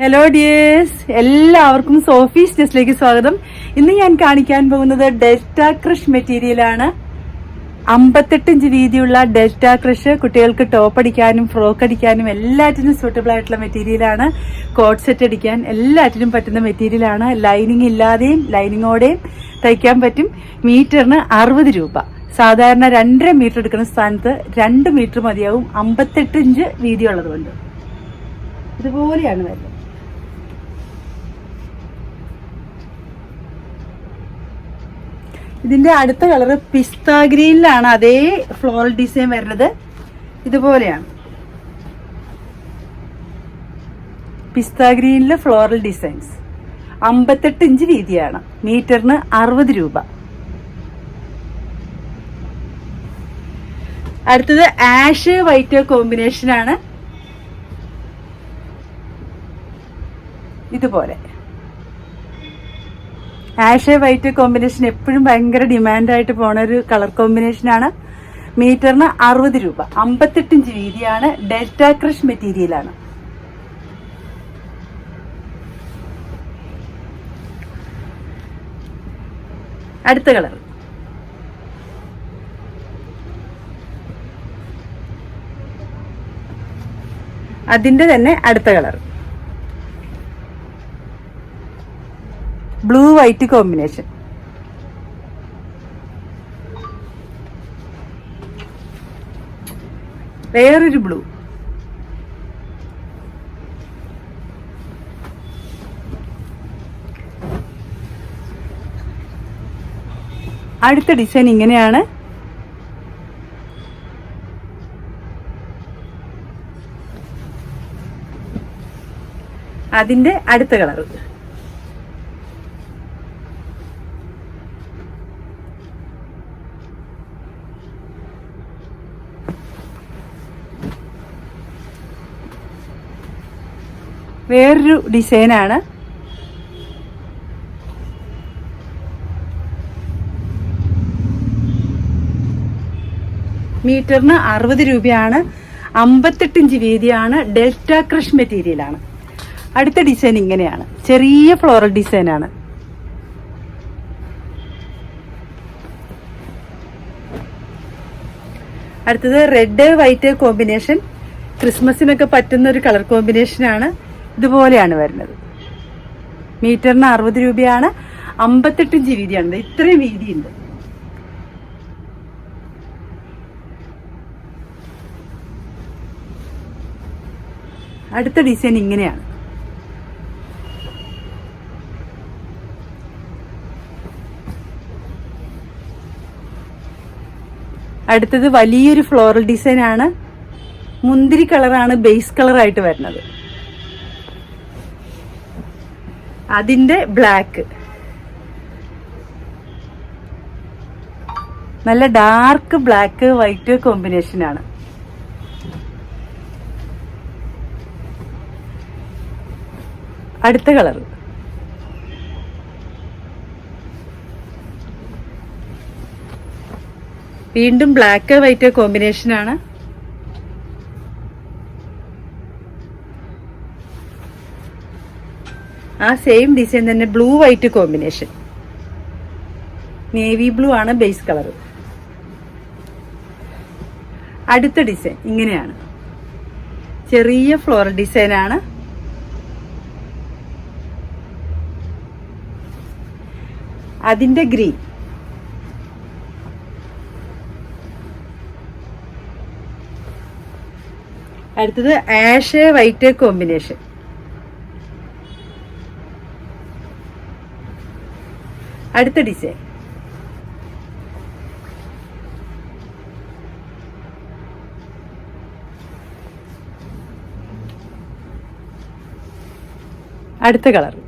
Hello dears എല്ലാവർക്കും Sophie's ഡ്രസ്സിലേക്ക് സ്വാഗതം. ഇന്ന് ഞാൻ കാണിക്കാൻ പോകുന്നത് ഡെൽറ്റ ക്രഷ് മെറ്റീരിയലാണ് അമ്പത്തെട്ട് ഇഞ്ച് വീതിയുള്ള ഡെൽറ്റ ക്രഷ് കുട്ടികൾക്ക് ടോപ്പ് അടിക്കാനും ഫ്രോക്ക് അടിക്കാനും എല്ലാറ്റിനും സൂട്ടബിൾ ആയിട്ടുള്ള മെറ്റീരിയലാണ് കോട്ട് സെറ്റ് അടിക്കാൻ എല്ലാറ്റിനും പറ്റുന്ന മെറ്റീരിയലാണ് ലൈനിങ് ഇല്ലാതെയും ലൈനിങ്ങോടെയും തയ്ക്കാൻ പറ്റും. മീറ്ററിന് അറുപത് രൂപ. സാധാരണ രണ്ടര മീറ്റർ എടുക്കുന്ന സ്ഥാനത്ത് രണ്ട് മീറ്റർ മതിയാവും. അമ്പത്തെട്ട് ഇഞ്ച് വീതിയുള്ളതുകൊണ്ട് ഇതുപോലെയാണ് വരുന്നത്. ഇതിന്റെ അടുത്ത കളർ പിസ്ത ഗ്രീനിലാണ്. അതേ ഫ്ലോറൽ ഡിസൈൻ വരുന്നത്. ഇതുപോലെയാണ്. പിസ്ത ഫ്ലോറൽ ഡിസൈൻസ് അമ്പത്തെട്ട് ഇഞ്ച് വീതിയാണ്. മീറ്ററിന് അറുപത് രൂപ. അടുത്തത് ആഷ് വൈറ്റ് കോമ്പിനേഷനാണ്. ഇതുപോലെ. ആഷ് വൈറ്റ് കോമ്പിനേഷൻ എപ്പോഴും ഭയങ്കര ഡിമാൻഡായിട്ട് പോണ ഒരു കളർ കോമ്പിനേഷൻ ആണ്. മീറ്ററിന് അറുപത് രൂപ. അമ്പത്തെട്ടിഞ്ച് വീതിയാണ്. ഡെൽറ്റ ക്രഷ് മെറ്റീരിയലാണ് അടുത്ത കളർ. അതിന്റെ തന്നെ അടുത്ത കളർ. ബ്ലൂ വൈറ്റ് കോമ്പിനേഷൻ വേറൊരു ബ്ലൂ അടുത്ത ഡിസൈൻ ഇങ്ങനെയാണ്. അതിന്റെ അടുത്ത കളർ വേറൊരു ഡിസൈനാണ്. മീറ്ററിന് അറുപത് രൂപയാണ്. അമ്പത്തെട്ടിഞ്ച് വീതിയാണ്. ഡെൽറ്റ ക്രഷ് മെറ്റീരിയലാണ്. അടുത്ത ഡിസൈൻ ഇങ്ങനെയാണ്. ചെറിയ ഫ്ലോറൽ ഡിസൈനാണ്. അടുത്തത് റെഡ് വൈറ്റ് കോമ്പിനേഷൻ. ക്രിസ്മസിനൊക്കെ പറ്റുന്ന ഒരു കളർ കോമ്പിനേഷൻ ആണ് ഇതുപോലെയാണ് വരുന്നത്. മീറ്ററിന് അറുപത് രൂപയാണ് അമ്പത്തെട്ട് ഇഞ്ച് വീതിയാണ് ഇത്രയും വീതിയുണ്ട്. അടുത്ത ഡിസൈൻ ഇങ്ങനെയാണ്. അടുത്തത് വലിയൊരു ഫ്ലോറൽ ഡിസൈൻ ആണ് മുന്തിരി കളറാണ് ബേസ് കളറായിട്ട് വരുന്നത്. അതിന്റെ ബ്ലാക്ക് നല്ല ഡാർക്ക് ബ്ലാക്ക് വൈറ്റ് കോമ്പിനേഷൻ ആണ്. അടുത്ത കളർ വീണ്ടും ബ്ലാക്ക് വൈറ്റ് കോമ്പിനേഷൻ ആ സെയിം ഡിസൈൻ തന്നെ blue white combination navy blue ആണ് ബേസ് കളർ അടുത്ത ഡിസൈൻ ഇങ്ങനെയാണ്. ചെറിയ ഫ്ലോറൽ ഡിസൈൻ ആണ്. അതിന്റെ ഗ്രീൻ അടുത്തത് ആഷ് വൈറ്റ് കോമ്പിനേഷൻ അടുത്ത ഡിസൈൻ. അടുത്ത കളർ.